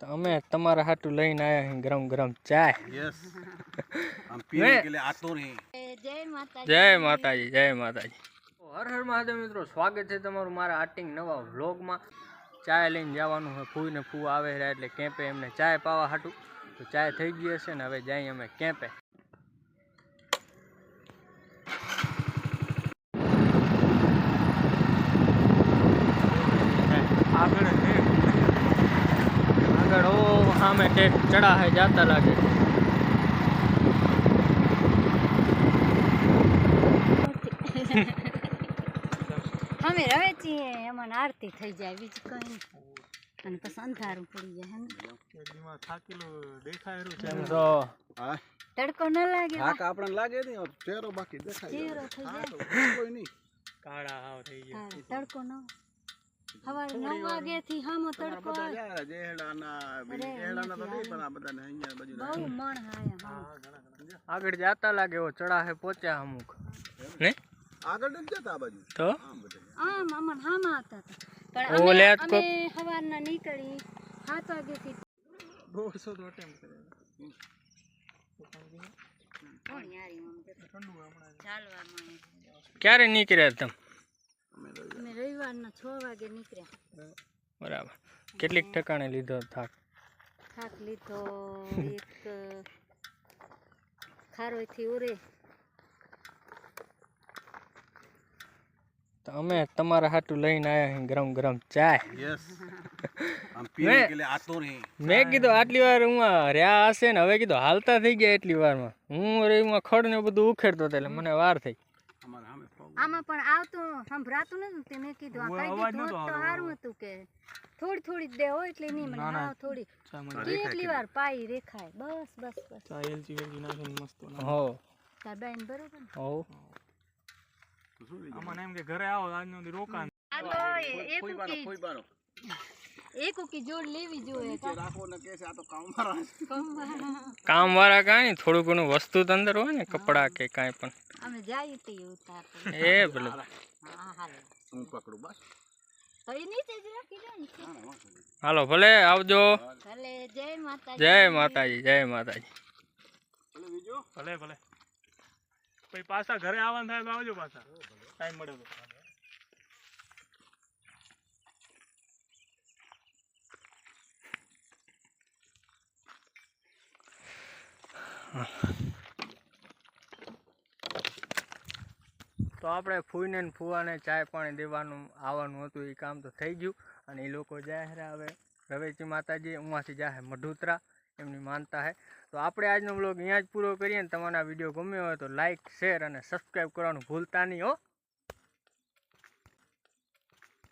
તો અમે તમારા હાટું લઈને આવ્યા અહીં ગરમ ગરમ ચા જય માતાજી. જય માતાજી હર હર મહાદેવ મિત્રો સ્વાગત છે તમારું મારા આર્ટિંગ નવા વ્લોગમાં. ચાય લઈને જવાનું હોય ફૂઈ ને ફૂ આવે એટલે કેમ્પે એમને ચાય પાવા હાટું. તો ચાય થઈ ગઈ હશે ને હવે જાય અમે કેમ્પે આગળ ઓ સામે ટેક ચડા જાતા લાગે. અમે રવે છીએ એમાં આરતી થઈ જાય બીજું કઈ અને પછી અંધારું પડી જાય એમ થાકેલું દેખાય રહ્યું છે તડકો ન લાગે થાક આપણને લાગે નહીં ચહેરો બાકી દેખાય ચહેરો થઈ જાય. કોઈ નહીં. કાળા હાવ થઈ જાય તડકો ન. સવારે નવ વાગે થી હામો તડકો બધા આવે. જાય જેહડાના અરે, જેહડાના તો એમાંથી નહીં પણ આ બધાને અહીંયા બાજુ બહુ મણ હાય હા આગળ જાતા લાગે એવો ચડાહે પહોંચ્યા અમુક. ને? આગળ નથી જતા આ બાજુ? તો? આમ બધા આમ અમન હામા હતા. તા. પણ ઓલે અમે હાથ અમે સવારના નીકળી સાત વાગે થી કોણ યારી આમ જતો. ચાલવામાં ક્યારે નીકળ્યા તમે? સવારના છ વાગે નીકળ્યા. બરાબર. કેટલીક ઠેકાણે લીધો થાક? થાક લીધો એક ખારોઈથી ઉરે. અમે તમારા હાટું લઈને આવ્યા ગરમ ગરમ ચાય. મેં કીધું આટલી વાર હું રહ્યા હશે ને હવે કીધું હાલતા થઈ ગયા એટલી વારમાં. હું રે હું ખડ ને બધું ઉખેડતો એટલે મને વાર થઈ. આમાં પણ આવતું સંભળાતું નતું તે મેં કીધું. આ કઈ દીધું તો સારું હતું કે થોડી થોડી દે હોય એટલે નહીં મને હાવ થોડી. કેટલી વાર પાઈ રેખાય. બસ બસ બસ. હો. તાર બેન બરોબર ને? હો. આ તો એક ફોઈબાનો ઉકી ફોઈબાનો એક કુકી જોડ લેવી જોઈએ. રાખો ને કે છે આ તો કામ મારા કમવાના. કામ વાળા કાંઈ થોડું ઘણું વસ્તુ તો અંદર હોય ને કપડાં કે કાંઈ પણ. અમે જાય તે ઉતાર એ ભલે. હા હાલે. હું પકડું બસ. તો એ નીચે જ રાખી દે નીચે હાલો ભલે આવજો. ભલે જય માતાજી. જય માતાજી જય માતાજી. ભલે બીજો? ભલે ભલે. પછી પાછા ઘરે આવવાનું થાય તો આવજો પાછા. ટાઈમ મળે તો. તો આપણે ફૂઈને ફૂવાને ચાય પાણી દેવાનું આવવાનું હતું એ કામ તો થઈ ગયું. અને એ લોકો જાહેર આવે રવેચી માતાજી, ઉમાથી જાહે મઢુતરા, એમની માનતા હે તો આપણે આજનો બ્લોગ અહીંયા જ પૂરો કરીએ તમારા વીડિયો ગમ્યો હોય તો લાઇક શેર અને સબસ્ક્રાઈબ કરવાનું ભૂલતા નહીં, હો.